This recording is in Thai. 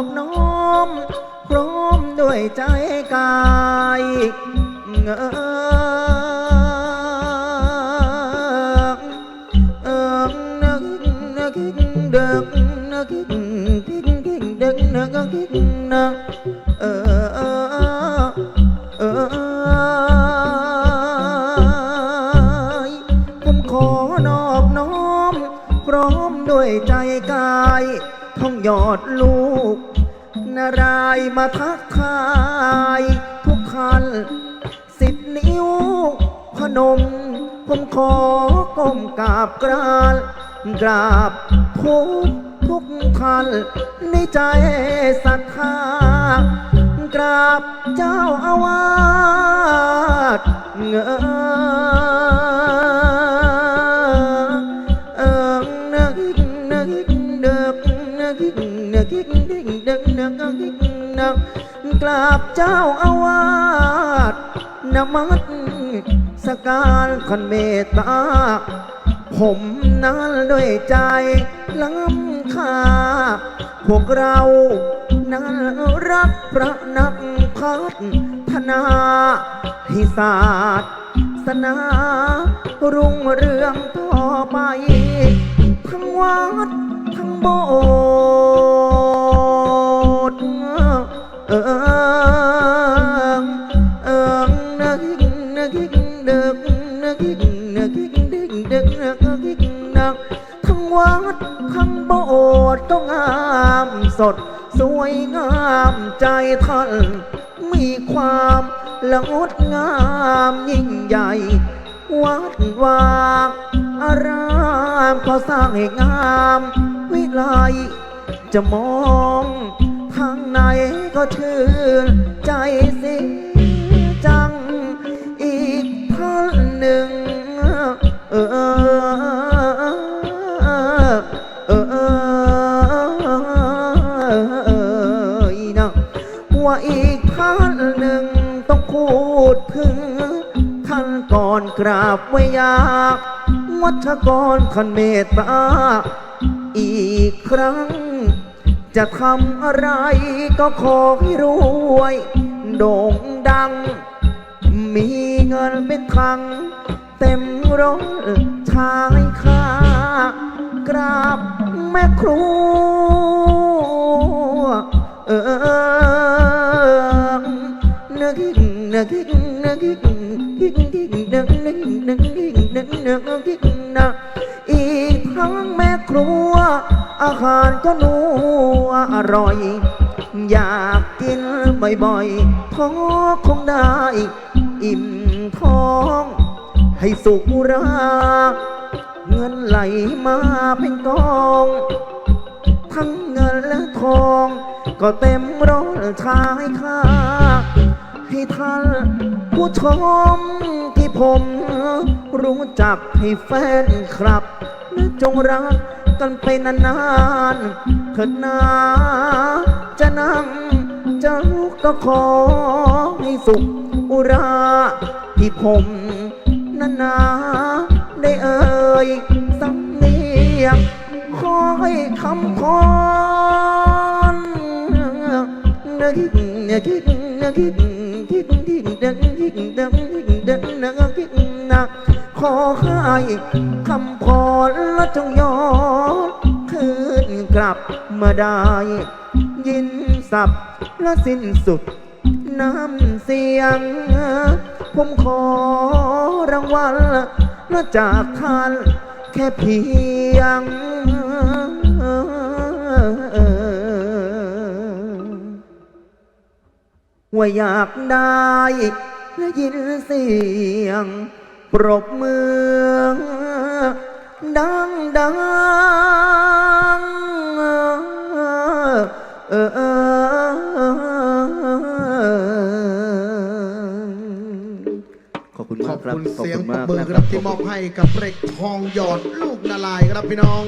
อบน้อมพร้อมด้วยใจกายเงอเอิงนึกนึกเดึกนึกคิกคิกดึกนึกคิกนึกเออเออเออผมขอนอบน้อม พร้อมด้วยใจกายท่องยอดลูก นารายมาทักทาย ทุกคันสิบนิ้ว พนม ผมขอก้มกราบกรานกราบทุกทุกท่านในใจศรัทธากราบเจ้าอาวาสเงอเอิ นึกนึกกราบเจ้าอาวาสนมัสสการคันเมตตา ผมนั้นด้วยใจล้ำค่า พวกเรานั้นรักพระนักพัฒนาให้ศาสสนารุ่งเรืองต่อไป ทั้งวัดทั้งโบส เอิเอิงนักนักดึกนักนักดึกดึกนักนักทั้งวัดทั้งโบสถ์ก็งามสด สวยงามใจท่านมีความละงดงามยิ่งใหญ่ วัดวากอารามก็สร้างให้งาม วิไลจะมอง ก็ชื่นใจสิจังอีกท่านหนึ่ง เออ เออนะว่าอีกท่านหนึ่งต้องพูดถึงท่านก่อนกราบไว้ยากวัชกรคันเมตตาอีกครั้ง จะทำอะไรก็ขอให้รวย โด่งดัง มีเงินเป็นทัง เต็มรถชายค่ากราบแม่ครัวเออนึกนึกนึกนึกนึกนึกนึกนึกนึกนึกนึกนึกนึกนึกอีกทั้งแม่ครัว อาหารก็นัวอร่อย อยากกินบ่อยๆท้อคงได้ อิ่มท้อง ให้สุขรา เงินไหลมาเป็นกอง ทั้งเงินและทอง ก็เต็มรถชายค่าให้ท่านผู้ชมที่ผมรู้จักให้แฟนครับและจงรัก กันไปนานๆเถิดนาจะนั่งจะลุกก็ขอให้สุขอุรา ที่ผมนานาได้เอ่ยสำเนียงขอให้คำพรนึกนึกนึกคิดคิดดังคิดดังคิดดังนักคิดนัก ขอให้คำพรและจงยอดคืนกลับมาได้ ยินสับและสิ้นสุด น้ำเสียง ผมขอรางวัลมาจากท่านแค่เพียงว่าอยากได้และยินเสียง ปรบมือดังดังเออเออขอบคุณขมาอกบครับคุณขอบเสียงคุณปรบมากมือนะคครัรับบที่มอบให้กับเปรกทองหยอดลูกนาลายครับพี่น้อง